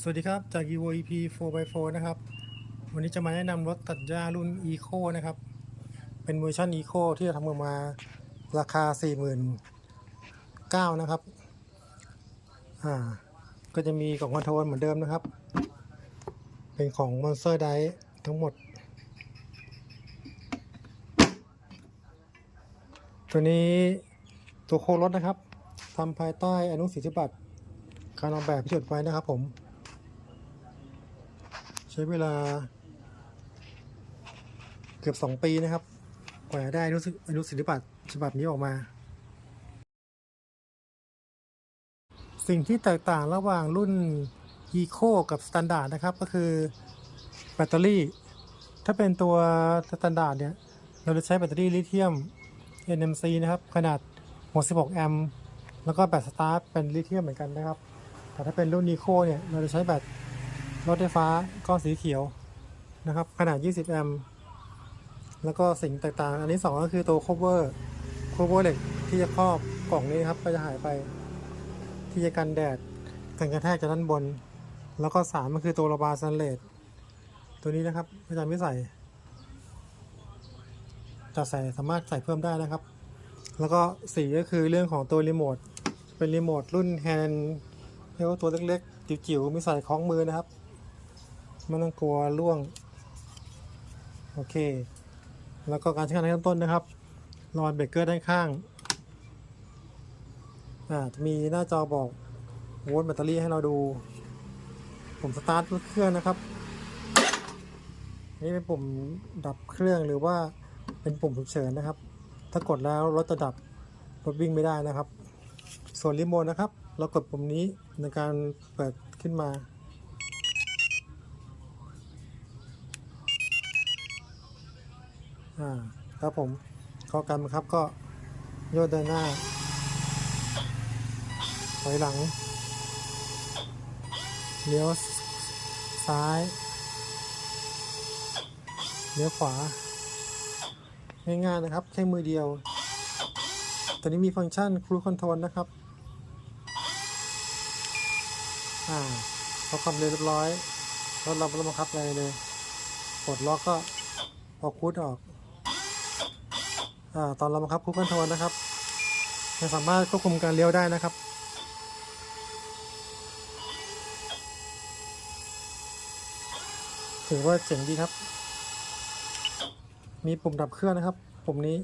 สวัสดีครับ จาก evo ep 4x4 นะครับ วันนี้จะมาแนะนำรถตัดหญ้ารุ่น eco นะครับ เป็นเวอร์ชัน eco ที่จะทำออกมาราคา 49,000นะครับ อ่า ก็จะมีกล่องคอนโทรลเหมือนเดิมนะครับ เป็นของ Monster d i ทั้งหมด ตัวนี้ตัวโครถนะครับทำภายใต้อนุสิทธิบัตรการออกแบบที่จดไว้นะครับผม ใช้เวลา เกือบ2ปีนะครับกว่าจะได้อนุสิอนุสิทธิบัตฉบับนี้ออกมา สิ่งที่แตกต่างระหว่างรุ่น Eco กับ Standard นะครับ ก็คือแบตเตอรี่ ถ้าเป็นตัว Standard เนี่ย เราจะใช้แบตเตอรี่ลิเธียม NMC นะครับ ขนาด 66 แอมป์แล้วก็แบตสตาร์ทเป็นลิเธียมเหมือนกันนะครับ แต่ถ้าเป็นรุ่น Eco เนี่ย เราจะใช้แบต รถไฟฟ้าก้อนสีเขียวนะครับ ขนาด 20 แอมป์แล้วก็สิ่งต่างๆ อันนี้ 2 ก็คือตัว cover cover เหล็กที่จะครอบกล่องนี้ครับ ก็จะหายไป ที่จะกันแดดกันกระแทกจากด้านบน แล้วก็ 3 ก็คือตัวระบายซันเลตตัวนี้นะครับอาจารย์ไม่ใส่จะใส่สามารถใส่เพิ่มได้นะครับ แล้วก็สีก็คือเรื่องของตัวรีโมท เป็นรีโมทรุ่นแฮนด์เรียกว่าตัวเล็กๆจิ๋วๆมีใส่คล้องมือนะครับ ไม่ต้องกลัวล่วง โอเค แล้วก็การใช้งานในขั้นต้นนะครับรอยเบรกเกอร์ด้านข้างอ่าจะมีหน้าจอบอกโวลต์แบตเตอรี่ให้เราดู ผมสตาร์ทเครื่องนะครับ นี่เป็นปุ่มดับเครื่องหรือว่าเป็นปุ่มฉุกเฉินนะครับ ถ้ากดแล้วรถจะดับรถวิ่งไม่ได้นะครับ ส่วนรีโมทนะครับ เรากดปุ่มนี้ในการเปิดขึ้นมา อ่าครับผมข้อการบังคับก็โยกเดินหน้า ถอยหลัง เลี้ยวซ้าย เลี้ยวขวา ง่ายๆนะครับ แค่มือเดียวตัวนี้มีฟังก์ชัน Cruise Control นะครับ อ่าพอความเร็วเรียบร้อยรถเราไม่ต้องบังคับอะไรเลยปลดล็อกก็ออกคูดออก ตอนเราบังคับคูดคอนทรลนะครับยังสามารถควบคุมการเลี้ยวได้นะครับถือว่าเจ๋งดีครับ มีปุ่มดับเครื่องนะครับ ปุ่มนี้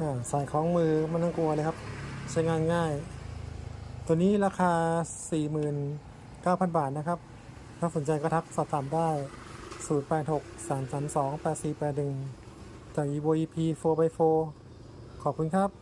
อ่าใส่ของมือไมันต้องกลัวเลยครับ ใช้งานง่าย ตัวนี้ราคา 49,000 บาทนะครับ ถ้าสนใจก็ทักสอบถามได้ 086 332 8481 จาก evo ep 4x4 ขอบคุณครับ